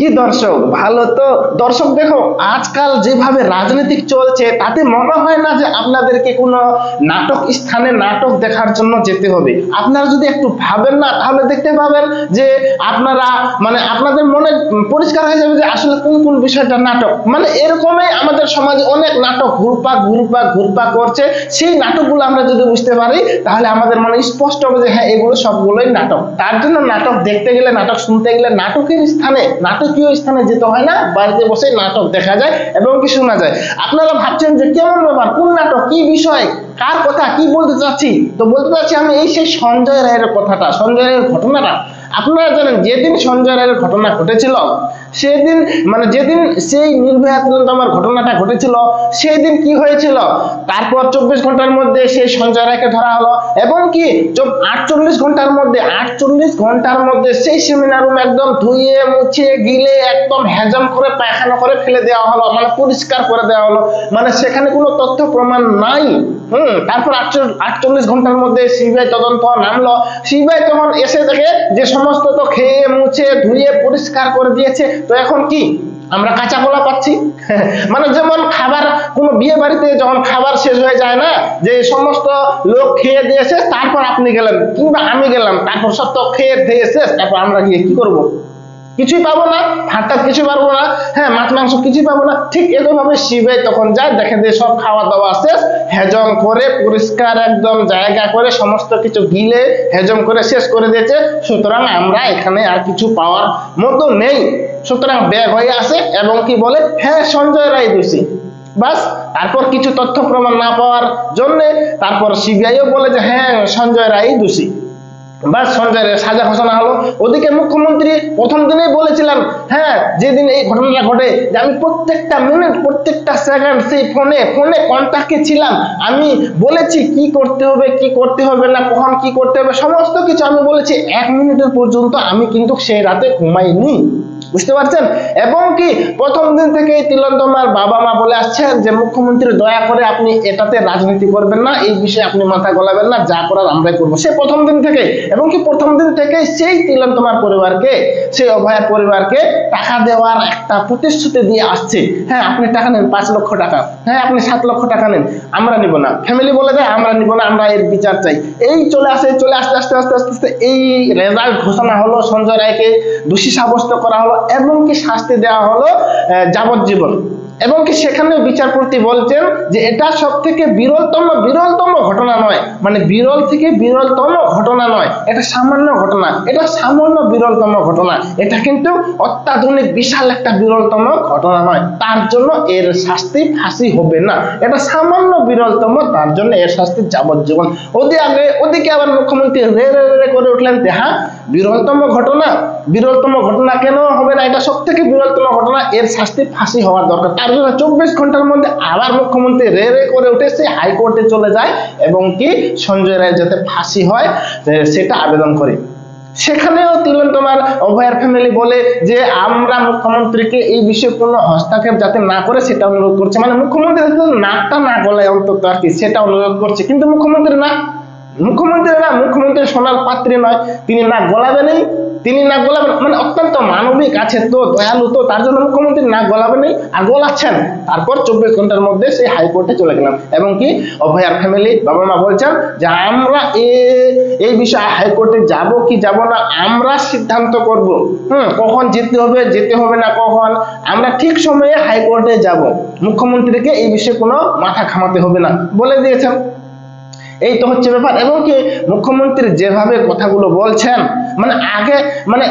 কি দর্শক? ভালো তো? দর্শক দেখো, আজকাল যেভাবে রাজনীতিক চলছে, তাতে মনে হয় না যে আপনাদেরকে কোনো নাটক স্থানে নাটক দেখার জন্য যেতে হবে। আপনারা যদি একটু ভাবেন না, তাহলে দেখতে পাবেন যে আপনারা মানে আপনাদের মনে পরিষ্কার হয়ে যাবে যে আসলে কোন কোন বিষয়টা নাটক। মানে এরকমই আমাদের সমাজে অনেক নাটক ঘুরপাক ঘুরপাক ঘুরপাক করছে। সেই নাটকগুলো আমরা যদি বুঝতে পারি, তাহলে আমাদের মনে স্পষ্ট হবে যে হ্যাঁ এগুলো সবগুলোই নাটক। তার জন্য নাটক দেখতে গেলে, নাটক শুনতে গেলে, নাটকের স্থানে নাটকীয় স্থানে যেতে হয় না, বাড়িতে বসে নাটক দেখা যায় এবং কি শোনা যায়। আপনারা ভাবছেন যে কেমন ব্যাপার, কোন নাটক, কি বিষয়, কার কথা, কি বলতে চাচ্ছি? তো বলতে চাচ্ছি আমি এই সেই সঞ্জয় রায়ের কথাটা, সঞ্জয় রায়ের ঘটনাটা। আপনারা জানেন, যেদিন সঞ্জয় রায়ের ঘটনা ঘটেছিল, সেদিন মানে যেদিন সেই নির্ভয়া তিলোত্তমার ঘটনাটা ঘটেছিল সেই দিন কি হয়েছিল? তারপর চব্বিশ ঘণ্টার মধ্যে সেই সঞ্জয় রায়কে ধরা হলো, এবং কি আটচল্লিশ ঘণ্টার মধ্যে, আটচল্লিশ ঘণ্টার মধ্যে সেই সেমিনার রুম একদম ধুয়ে, মুছে, গিলে, একদম হ্যাজম করে, পায়খানা করে ফেলে দেওয়া হলো মানে পরিষ্কার করে দেওয়া হলো। মানে সেখানে কোনো তথ্য প্রমাণ নাই। হুম, তারপর আটচল্লিশ ঘণ্টার মধ্যে সিবিআই তদন্ত নামলো। সিবিআই তখন এসে দেখে যে সমস্ত তো খেয়ে, মুছে, ধুয়ে, পরিষ্কার করে দিয়েছে। তো এখন কি? আমরা কাঁচা কলা পাচ্ছি? মানে যেমন খাবার, কোনো বিয়ে বাড়িতে যখন খাবার শেষ হয়ে যায় না, যে সমস্ত লোক খেয়ে দিয়েছে তারপর আপনি গেলেন। কিংবা আমি গেলাম, তারপর সব তো খেয়ে দিয়ে শেষ, তারপর আমরা গিয়ে কি করব? কিছুই পাবো না ভাত টাত কিছু পারব না হ্যাঁ মাছ, মাংস কিছুই পাবো না, ঠিক এরকমভাবে শিবে তখন যায়, দেখে দিয়ে সব খাওয়া দাওয়া শেষ, হেজম করে, পরিষ্কার একদম জায়গা করে, সমস্ত কিছু গিলে, হেজম করে শেষ করে দিয়েছে, সুতরাং আমরা এখানে আর কিছু পাওয়ার মতো নেই। সুতরাং ব্যাগ হয়ে আসে এবং কি বলে হ্যাঁ সঞ্জয় রায় দোষী। বাস, তারপর কিছু তথ্য প্রমাণ না পাওয়ার জন্য তারপর সিবিআইও বলে যে হ্যাঁ সঞ্জয় রায় দোষী। বাস সঞ্জয় সাজা ঘোষণা হলো। ওদিকে মুখ্যমন্ত্রী প্রথম দিনেই বলেছিলাম হ্যাঁ যেদিন এই ঘটনাটা ঘটে, যে আমি প্রত্যেকটা মিনিট প্রত্যেকটা সেকেন্ড সেই ফোনে ফোনে কন্ট্যাক্টে ছিলাম। আমি বলেছি কি করতে হবে, কি করতে হবে না, কখন কি করতে হবে, সমস্ত কিছু আমি বলেছি। এক মিনিটের পর্যন্ত আমি কিন্তু সেই রাতে ঘুমাইনি। বুঝতে পারছেন? এবং কি প্রথম দিন থেকে তিলন্তমার বাবা মা বলে আসছেন যে, মুখ্যমন্ত্রী, দয়া করে আপনি এটাতে রাজনীতি করবেন না, এই বিষয়ে আপনি মাথা গলাবেন না, যা করার আমরাই করব। সে প্রথম দিন থেকে এবং কি প্রথম দিন থেকে সেই তিলন্তমার পরিবারকে, সেই অভয়ার পরিবারকে টাকা দেওয়ার একটা প্রতিশ্রুতি দিয়ে আসছে। হ্যাঁ আপনি টাকা নেন, পাঁচ লক্ষ টাকা। হ্যাঁ আপনি সাত লক্ষ টাকা নেন, আমরা নিব না। ফ্যামিলি বলে দেয়, আমরা নিব না, আমরা এর বিচার চাই। এই চলে আসে, চলে আসতে আসতে, আস্তে আস্তে আস্তে, এই রেজাল্ট ঘোষণা হলো সঞ্জয় রায়কে, দোষী সাব্যস্ত করা হলো। এবং কি শাস্তি দেওয়া হলো যাবজ্জীবন। এবং কি সেখানেও বিচারপতি বলছেন যে এটা সব থেকে বিরলতম বিরলতম ঘটনা নয়। মানে বিরল থেকে বিরলতম ঘটনা নয়। এটা সামান্য ঘটনা। এটা সামান্য বিরলতম ঘটনা। এটা কিন্তু অত্যাধুনিক, বিশাল একটা বিরলতম ঘটনা নয়। তার জন্য এর শাস্তি ফাঁসি হবে না। এটা সামান্য বিরলতম, তার জন্য এর শাস্তি যাবজ্জীবন। ওদিকে আগে ওদিকে আবার মুখ্যমন্ত্রী রে রে রে করে উঠলেন যে হ্যাঁ বিরলতম ঘটনা। বিরলতম ঘটনা কেন হবে না? এটা সব থেকে বিরলতম ঘটনা, এর শাস্তি ফাঁসি হওয়ার দরকার। তার জন্য চব্বিশ ঘণ্টার মধ্যে আবার মুখ্যমন্ত্রী রে রে করে উঠে সে হাইকোর্টে চলে যায় এবং কি সঞ্জয় রায় যাতে ফাঁসি হয় সেটা আবেদন করে। সেখানেও তিলন তোমার অভয়ার ফ্যামিলি বলে যে, আমরা মুখ্যমন্ত্রীকে এই বিষয়ে কোনো হস্তক্ষেপ যাতে না করে, সেটা অনুরোধ করছে। মানে মুখ্যমন্ত্রী নাকটা না গলায় অন্তত আর কি, সেটা অনুরোধ করছে। কিন্তু মুখ্যমন্ত্রী না মুখ্যমন্ত্রী না, মুখ্যমন্ত্রী সোনার পাত্রী নয়। তিনি না গলাবেনই তিনি না। গলাবেন মানে অত্যন্ত মানবিক আছে তো, দয়ালু তো, তার জন্য মুখ্যমন্ত্রী না গলাবেনই আর গলাচ্ছেন। তারপর চব্বিশ ঘণ্টার মধ্যে সেই হাইকোর্টে চলে গেলাম। এবং কি, অভয়ার ফ্যামিলি বাবা মা বলছেন যে, আমরা এই বিষয়ে হাইকোর্টে যাব কি যাব না, আমরা সিদ্ধান্ত করব। হুম, কখন যেতে হবে যেতে হবে না কখন? আমরা ঠিক সময়ে হাইকোর্টে যাব। মুখ্যমন্ত্রীকে এই বিষয়ে কোনো মাথা ঘামাতে হবে না। বলে দিয়েছেন। এই তো হচ্ছে ব্যাপার। এবং কি মুখ্যমন্ত্রী যেভাবে কথাগুলো বলছেন মানে আগে মানে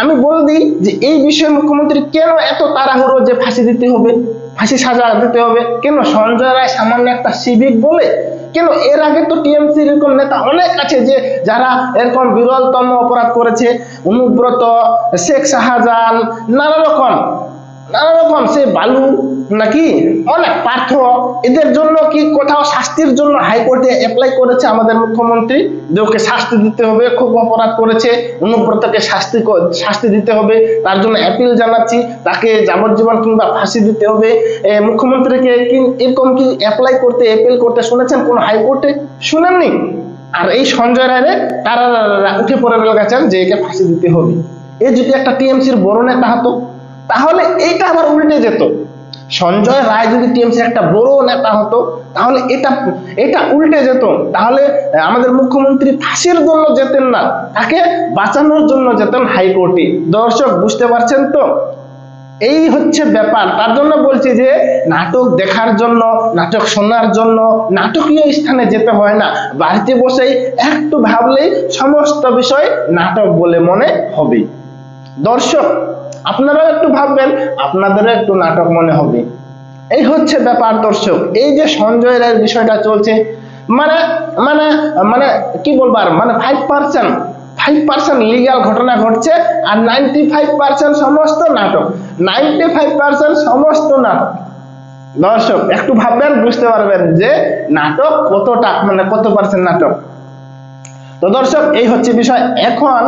আমি বলে দিই যে এই বিষয়ে মুখ্যমন্ত্রী কেন এত তাড়াহুড়ো যে ফাঁসি দিতে হবে, ফাঁসি সাজা দিতে হবে? কেন সঞ্জয় রায় সামান্য একটা সিভিক বলে? কেন এর আগে তো টিএমসি এরকম নেতা অনেক আছে যে যারা এরকম বিরলতম অপরাধ করেছে? অনুব্রত, শেখ শাহজাহান, নানা রকম নানা রকম, সে বালু নাকি? অনেক পার্থ। এদের জন্য কি কোথাও শাস্তির জন্য হাইকোর্টে অ্যাপ্লাই করেছে আমাদের মুখ্যমন্ত্রী? যে ওকে শাস্তি দিতে হবে খুব অপরাধ করেছে, অনুব্রতকে শাস্তি শাস্তি দিতে হবে, তার জন্য অ্যাপিল জানাচ্ছি, তাকে যাবজ্জীবন কিংবা ফাঁসি দিতে হবে। মুখ্যমন্ত্রীকে কি এরকম কি অ্যাপ্লাই করতে অ্যাপিল করতে শুনেছেন? কোনো হাইকোর্টে শুনেননি? আর এই সঞ্জয় রায় তারা উঠে পড়ে গেছেন যে একে ফাঁসি দিতে হবে। এ যদি একটা টিএমসির বড় নেতা হতো, তাহলে এইটা আবার উল্টে যেত। সঞ্জয় রায় যদি টিএমসি একটা বড় নেতা হতো, তাহলে এটা এটা উল্টে যেত। তাহলে আমাদের মুখ্যমন্ত্রী ফাঁসির জন্য যেতেন না, তাকে বাঁচানোর জন্য যেতেন হাইকোর্টে। দর্শক, বুঝতে পারছেন তো? এই হচ্ছে ব্যাপার। তার জন্য বলছি যে, নাটক দেখার জন্য, নাটক শোনার জন্য, নাটকীয় স্থানে যেতে হয় না। বাড়িতে বসেই একটু ভাবলেই সমস্ত বিষয় নাটক বলে মনে হবে। দর্শক আপনারাও একটু ভাববেন, আপনাদেরও একটু নাটক মনে হবে। এই হচ্ছে ব্যাপার দর্শক, এই যে সঞ্জয় রায়ের বিষয়টা চলছে মানে মানে মানে কি বলবার মানে five percent five percent legal ঘটনা ঘটছে আর নাইনটি ফাইভ পার্সেন্ট সমস্ত নাটক নাইনটি ফাইভ পার্সেন্ট সমস্ত নাটক। দর্শক, একটু ভাববেন, বুঝতে পারবেন যে নাটক কতটা মানে কত পার্সেন্ট নাটক। তো দর্শক, এই হচ্ছে বিষয়। এখন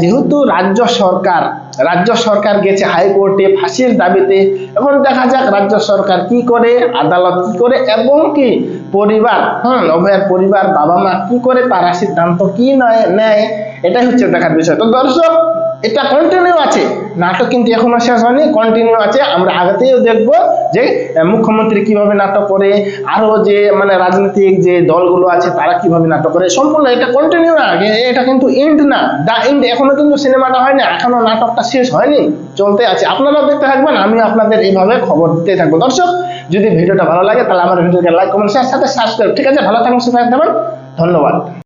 যেহেতু রাজ্য সরকার রাজ্য সরকার গেছে হাইকোর্টে ফাঁসির দাবিতে, এখন দেখা যাক রাজ্য সরকার কি করে, আদালত কি করে, এবং কি পরিবার হুম অভয়ের পরিবার বাবা মা কি করে, তারা সিদ্ধান্ত কি নয়, নেয়, এটাই হচ্ছে দেখার বিষয়। তো দর্শক এটা কন্টিনিউ আছে। নাটক কিন্তু এখনও শেষ হয়নি কন্টিনিউ আছে। আমরা আগতেও দেখব যে মুখ্যমন্ত্রী কীভাবে নাটক করে, আরও যে মানে রাজনৈতিক যে দলগুলো আছে, তারা কীভাবে নাটক করে, সম্পূর্ণ এটা কন্টিনিউ না। এটা কিন্তু এন্ড না। দা এন্ড এখনও কিন্তু সিনেমাটা হয়নি এখনও নাটকটা শেষ হয়নি, চলতে আছে। আপনারাও দেখতে থাকবেন, আমি আপনাদের এইভাবে খবর দিতে থাকব। দর্শক, যদি ভিডিওটা ভালো লাগে, তাহলে আমার ভিডিওকে লাইক কমেন্ট শেয়ার সাথে সাবস্ক্রাইব ঠিক আছে, ভালো থাকুন, সুস্থ থাকবেন। ধন্যবাদ।